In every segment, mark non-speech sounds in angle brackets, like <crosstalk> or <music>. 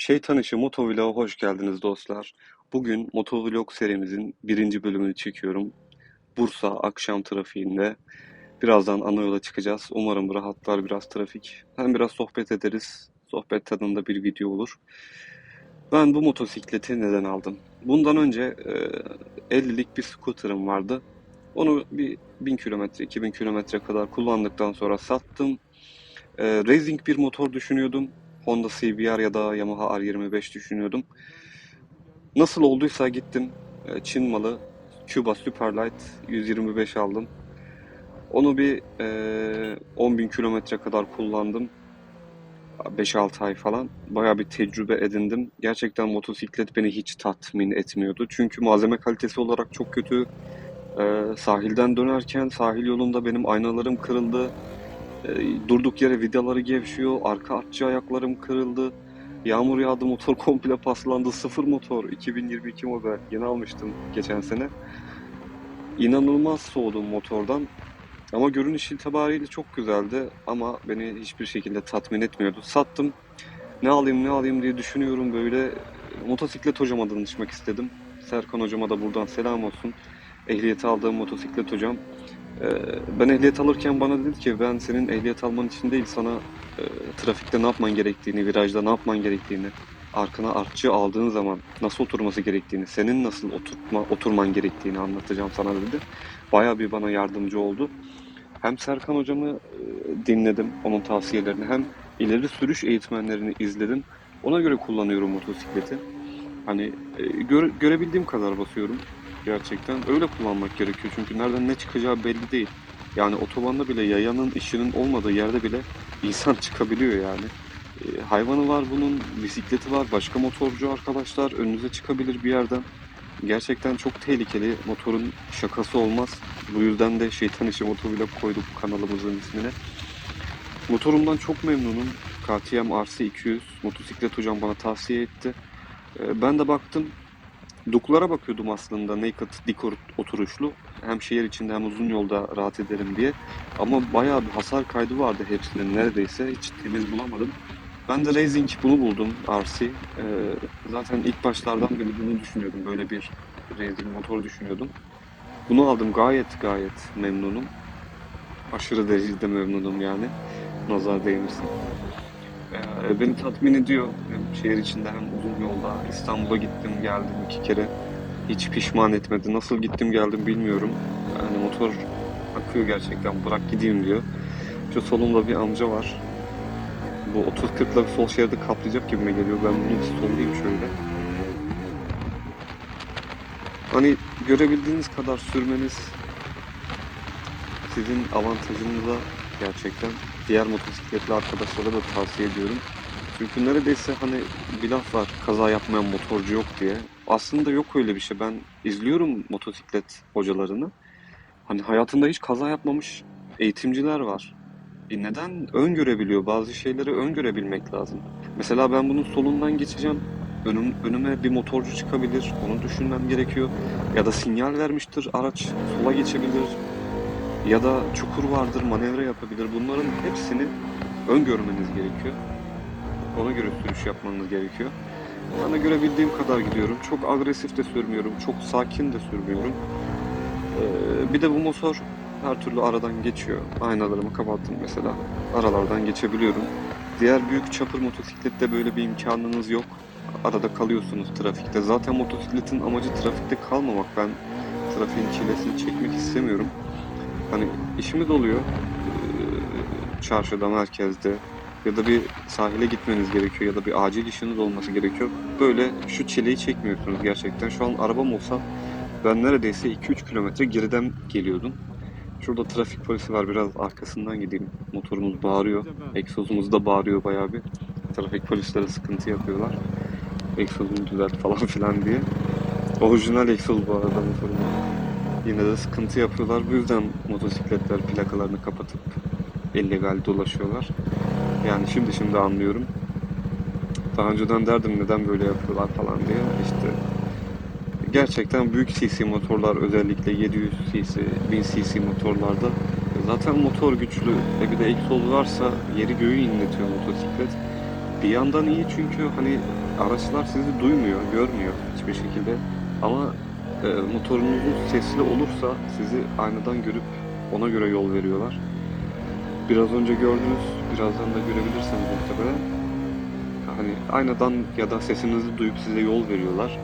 Şeytan İşi Motovlog'a hoş geldiniz dostlar. Bugün Motovlog serimizin birinci bölümünü çekiyorum. Bursa akşam trafiğinde. Birazdan ana yola çıkacağız. Umarım rahatlar biraz trafik. Hem biraz sohbet ederiz. Sohbet tadında bir video olur. Ben bu motosikleti neden aldım? Bundan önce e, 50'lik bir scooter'ım vardı. Onu bir 1000 kilometre, 2000 kilometre kadar kullandıktan sonra sattım. E, racing bir motor düşünüyordum. Honda CBR ya da Yamaha R25 düşünüyordum. Nasıl olduysa gittim e, Çin malı Cuba Superlight 125 aldım. Onu bir e, 10.000 kilometre kadar kullandım. 5-6 ay falan. Bayağı bir tecrübe edindim. Gerçekten motosiklet beni hiç tatmin etmiyordu. Çünkü malzeme kalitesi olarak çok kötü. E, sahilden dönerken sahil yolunda benim aynalarım kırıldı. E, durduk yere vidaları gevşiyor. Arka artçı ayaklarım kırıldı. Yağmur yağdı motor <laughs> komple paslandı. Sıfır motor 2022 model. Yeni almıştım geçen sene. İnanılmaz soğudum motordan. Ama görünüş itibariyle çok güzeldi ama beni hiçbir şekilde tatmin etmiyordu. Sattım. Ne alayım ne alayım diye düşünüyorum böyle. Motosiklet hocama danışmak istedim. Serkan hocama da buradan selam olsun. Ehliyeti aldığım motosiklet hocam. Ee, Ben ehliyet alırken bana dedi ki ben senin ehliyet alman için değil sana e, trafikte ne yapman gerektiğini, virajda ne yapman gerektiğini, arkana artçı aldığın zaman nasıl oturması gerektiğini, senin nasıl oturtma, oturman gerektiğini anlatacağım sana dedi. Bayağı bir bana yardımcı oldu. Hem Serkan hocamı e, dinledim, onun tavsiyelerini, hem ileri sürüş eğitmenlerini izledim. Ona göre kullanıyorum motosikleti. Hani e, göre- görebildiğim kadar basıyorum gerçekten. Öyle kullanmak gerekiyor çünkü nereden ne çıkacağı belli değil. Yani otobanda bile yayanın işinin olmadığı yerde bile insan <laughs> çıkabiliyor yani. E, hayvanı var bunun, bisikleti var, başka motorcu arkadaşlar önünüze çıkabilir bir yerden. Gerçekten çok tehlikeli. Motorun şakası olmaz. Bu yüzden de Şeytan İşi Motovlog koyduk kanalımızın ismine. Motorumdan çok memnunum. KTM RC 200 motosiklet hocam bana tavsiye etti. E, ben de baktım. Duklara bakıyordum aslında naked dik oturuşlu. Hem şehir içinde hem uzun yolda rahat ederim diye. Ama bayağı bir hasar kaydı vardı hepsinin neredeyse. Hiç temiz bulamadım. Ben de Racing bunu buldum RC. Ee, zaten ilk başlardan beri bunu düşünüyordum. Böyle bir Racing motor düşünüyordum. Bunu aldım gayet gayet memnunum. Aşırı derecede memnunum yani. Nazar değmesin. Ee, beni tatmin ediyor. Şehir içinde hem uzun yolda. İstanbul'a gittim geldim iki kere. Hiç pişman etmedi. Nasıl gittim geldim bilmiyorum. Yani motor akıyor gerçekten. Bırak gideyim diyor. Şu solumda bir amca var. Bu 30-40'la sol şeridi kaplayacak gibime geliyor. Ben bunu bir sollayayım şöyle. Hani görebildiğiniz kadar sürmeniz sizin avantajınıza gerçekten. Diğer motosikletli arkadaşlara da tavsiye ediyorum. Çünkü neredeyse hani bir laf var kaza yapmayan motorcu yok diye. Aslında yok öyle bir şey. Ben izliyorum motosiklet hocalarını. Hani hayatında hiç kaza yapmamış eğitimciler var. E neden öngörebiliyor? Bazı şeyleri öngörebilmek lazım. Mesela ben bunun solundan geçeceğim. Önüm, önüme bir motorcu çıkabilir. Onu düşünmem gerekiyor. Ya da sinyal vermiştir. Araç sola geçebilir. Ya da çukur vardır, manevra yapabilir. Bunların hepsini öngörmeniz gerekiyor. Ona göre sürüş yapmanız gerekiyor. Ben de görebildiğim kadar gidiyorum. Çok agresif de sürmüyorum. Çok sakin de sürmüyorum. Ee, bir de bu motor her türlü aradan geçiyor. Aynalarımı kapattım mesela. Aralardan geçebiliyorum. Diğer büyük çapır motosiklette böyle bir imkanınız yok. Arada kalıyorsunuz trafikte. Zaten motosikletin amacı trafikte kalmamak. Ben trafiğin çilesini çekmek istemiyorum. Hani işimiz oluyor. Çarşıda, merkezde ya da bir sahile gitmeniz gerekiyor ya da bir acil işiniz olması gerekiyor. Böyle şu çileyi çekmiyorsunuz gerçekten. Şu an arabam olsa ben neredeyse 2-3 kilometre geriden geliyordum. Şurada trafik polisi var biraz arkasından gideyim. Motorumuz bağırıyor. Egzozumuz da bağırıyor bayağı bir. Trafik polisleri sıkıntı yapıyorlar. Egzozunu düzelt falan <laughs> filan diye. Orijinal egzoz bu arada motorun. Yine de sıkıntı yapıyorlar. Bu yüzden motosikletler plakalarını kapatıp illegal dolaşıyorlar. Yani şimdi şimdi anlıyorum. Daha önceden derdim neden böyle yapıyorlar falan diye. İşte gerçekten büyük cc motorlar özellikle 700 cc, 1000 cc motorlarda zaten motor güçlü. E bir de egzoz varsa yeri göğü inletiyor motosiklet. Bir yandan iyi çünkü hani araçlar sizi duymuyor, görmüyor hiçbir şekilde. Ama e, motorunuzun sesli olursa sizi aynadan görüp ona göre yol veriyorlar. Biraz önce gördünüz, birazdan da görebilirsiniz muhtemelen. Hani aynadan ya da sesinizi duyup size yol veriyorlar.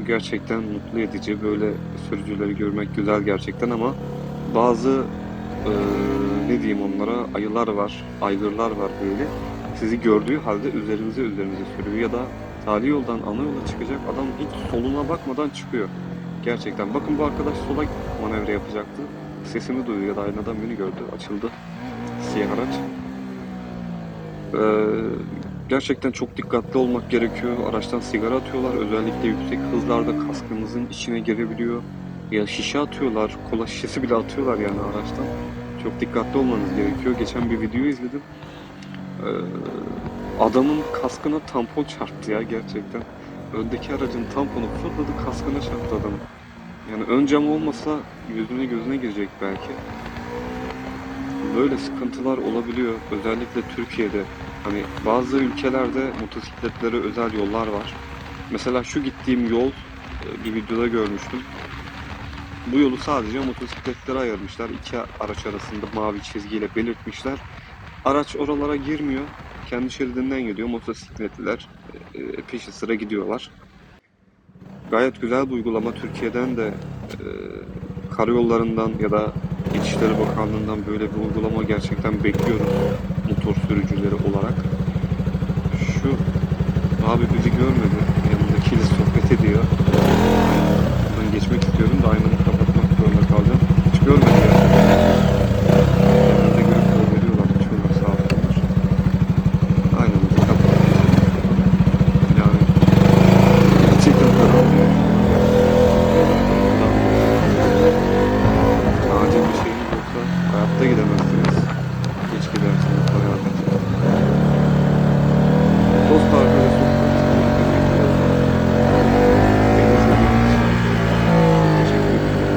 Bu gerçekten mutlu edici. Böyle sürücüleri görmek güzel gerçekten ama bazı e, ne diyeyim onlara ayılar var, aygırlar var böyle. Sizi gördüğü halde üzerinize üzerinize sürüyor ya da tali yoldan ana yola çıkacak adam hiç soluna bakmadan çıkıyor. Gerçekten. Bakın bu arkadaş sola manevra yapacaktı. Sesimi duydu ya da aynadan beni gördü. Açıldı. Siyah araç. Ee, gerçekten çok dikkatli olmak gerekiyor. Araçtan sigara atıyorlar. Özellikle yüksek hızlarda kaskınızın içine girebiliyor. Ya şişe atıyorlar. Kola şişesi bile atıyorlar yani araçtan. Çok dikkatli olmanız gerekiyor. Geçen bir video izledim. Ee, adamın kaskına tampon çarptı ya gerçekten. Öndeki aracın tamponu fırladı kaskına çarptı adamın. Yani ön cam olmasa yüzüne gözüne girecek belki. Böyle sıkıntılar olabiliyor. Özellikle Türkiye'de. Hani bazı ülkelerde motosikletlere özel yollar var. Mesela şu gittiğim yol e, bir videoda görmüştüm. Bu yolu sadece motosikletlere ayırmışlar. İki araç arasında mavi çizgiyle belirtmişler. Araç oralara girmiyor. Kendi şeridinden gidiyor. Motosikletliler e, e, peşi sıra gidiyorlar. Gayet güzel bir uygulama. Türkiye'den de e, karayollarından ya da İçişleri Bakanlığı'ndan böyle bir uygulama gerçekten bekliyoruz motor sürücüleri olarak. Şu abi bizi görmedi. Yanındakiyle sohbet ediyor. Ben geçmek istiyorum da aynamı kapatmak zorunda kalacağım. Hiç görmedi ya. Yanımda görüp yol veriyorlar. Uçuyorlar sağ olsunlar. Aynamızı kapattık. Yani gerçekten karanlık. Acil bir şeyiniz yoksa hayatta gidemezsiniz. Geç gidersiniz hayata. Dost arkadaş sohbet. Beni izlediğiniz için teşekkür ederim.